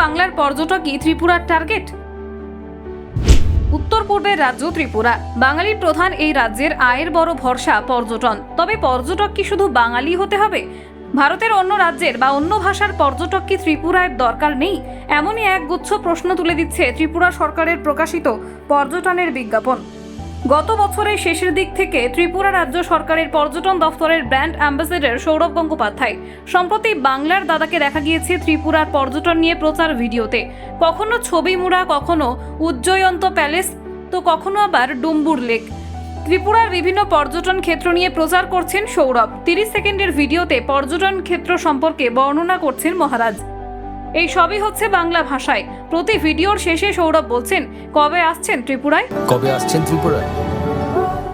বাংলার পর্যটকই ত্রিপুরার টার্গেট। উত্তর পূর্বের রাজ্য ত্রিপুরা। বাঙালির প্রধান এই রাজ্যের আয়ের বড় ভরসা পর্যটন। তবে পর্যটক কি শুধু বাঙালি হতে হবে? ভারতের অন্য রাজ্যের বা অন্য ভাষার পর্যটক কি ত্রিপুরার দরকার নেই? এমনই এক গুচ্ছ প্রশ্ন তুলে দিচ্ছে ত্রিপুরা সরকারের প্রকাশিত পর্যটনের বিজ্ঞাপন। গত বছরের শেষের দিক থেকে ত্রিপুরা রাজ্য সরকারের পর্যটন দফতরের ব্র্যান্ড অ্যাম্বাসেডর সৌরভ গঙ্গোপাধ্যায়। সম্প্রতি বাংলার দাদাকে দেখা গিয়েছে ত্রিপুরার পর্যটন নিয়ে প্রচার ভিডিওতে। কখনো ছবি মুড়া, কখনো উজ্জয়ন্ত প্যালেস, তো কখনো আবার ডুম্বুর লেক। ত্রিপুরার বিভিন্ন পর্যটন ক্ষেত্র নিয়ে প্রচার করছেন সৌরভ। তিরিশ সেকেন্ডের ভিডিওতে পর্যটন ক্ষেত্র সম্পর্কে বর্ণনা করছেন মহারাজ। এই সবই হচ্ছে বাংলা ভাষায়। প্রতি ভিডিওর শেষে সৌরভ বলছেন কবে আসছেন ত্রিপুরায়? কবে আসছেন ত্রিপুরায়?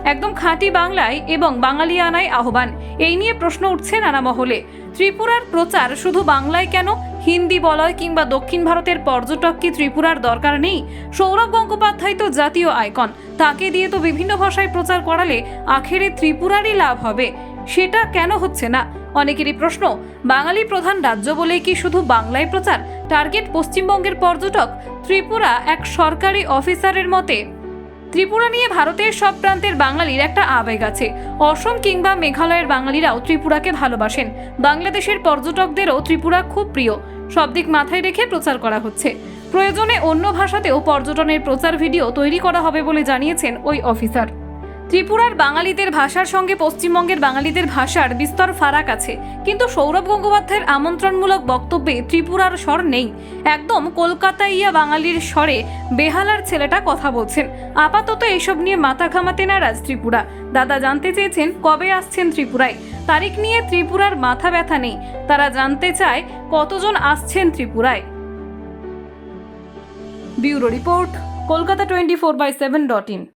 একদম খাঁটি বাংলায় এবং বাঙালিয়ানায় আহ্বান। এই নিয়ে প্রশ্ন উঠছে নানা মহলে। ত্রিপুরার প্রচার শুধু বাংলায় কেন? হিন্দি বলয় কিংবা দক্ষিণ ভারতের পর্যটক কি ত্রিপুরার দরকার নেই? সৌরভ গঙ্গোপাধ্যায় তো জাতীয় আইকন। তাকে দিয়ে তো বিভিন্ন ভাষায় প্রচার করালে আখেরে ত্রিপুরারই লাভ হবে। সেটা কেন হচ্ছে না? অনেকেরই প্রশ্ন, বাঙালি প্রধান রাজ্য বলেই কি শুধু বাংলায় প্রচার? টার্গেট পশ্চিমবঙ্গের পর্যটক, ত্রিপুরা এক সরকারি অফিসারের মতে। ত্রিপুরা নিয়ে ভারতের সব প্রান্তের বাঙালির একটা আবেগ আছে। অসম কিংবা মেঘালয়ের বাঙালিরাও ত্রিপুরাকে ভালোবাসেন। বাংলাদেশের পর্যটকদেরও ত্রিপুরা খুব প্রিয়। সব দিক মাথায় রেখে প্রচার করা হচ্ছে। প্রয়োজনে অন্য ভাষাতেও পর্যটনের প্রচার ভিডিও তৈরি করা হবে বলে জানিয়েছেন ওই অফিসার। ত্রিপুরার বাঙালিদের ভাষার সঙ্গে পশ্চিমবঙ্গের বাঙালিদের ভাষার বিস্তর ফারাক আছে। কিন্তু সৌরভ গঙ্গোপাধ্যায়ের আমন্ত্রণমূলক বক্তব্যে ত্রিপুরার স্বর নেই। একদম কলকাতাইয়া বাঙালির স্বরে বেহালার ছেলেটা কথা বলছেন। আপাতত এইসব নিয়ে মাথা ঘামাতে নারাজ ত্রিপুরা। দাদা জানতে চেয়েছেন কবে আসছেন ত্রিপুরায়। তারিখ নিয়ে ত্রিপুরার মাথা ব্যথা নেই। তারা জানতে চায় কতজন আসছেন ত্রিপুরায়। Bureau report, Kolkata twenty four by seven dot in.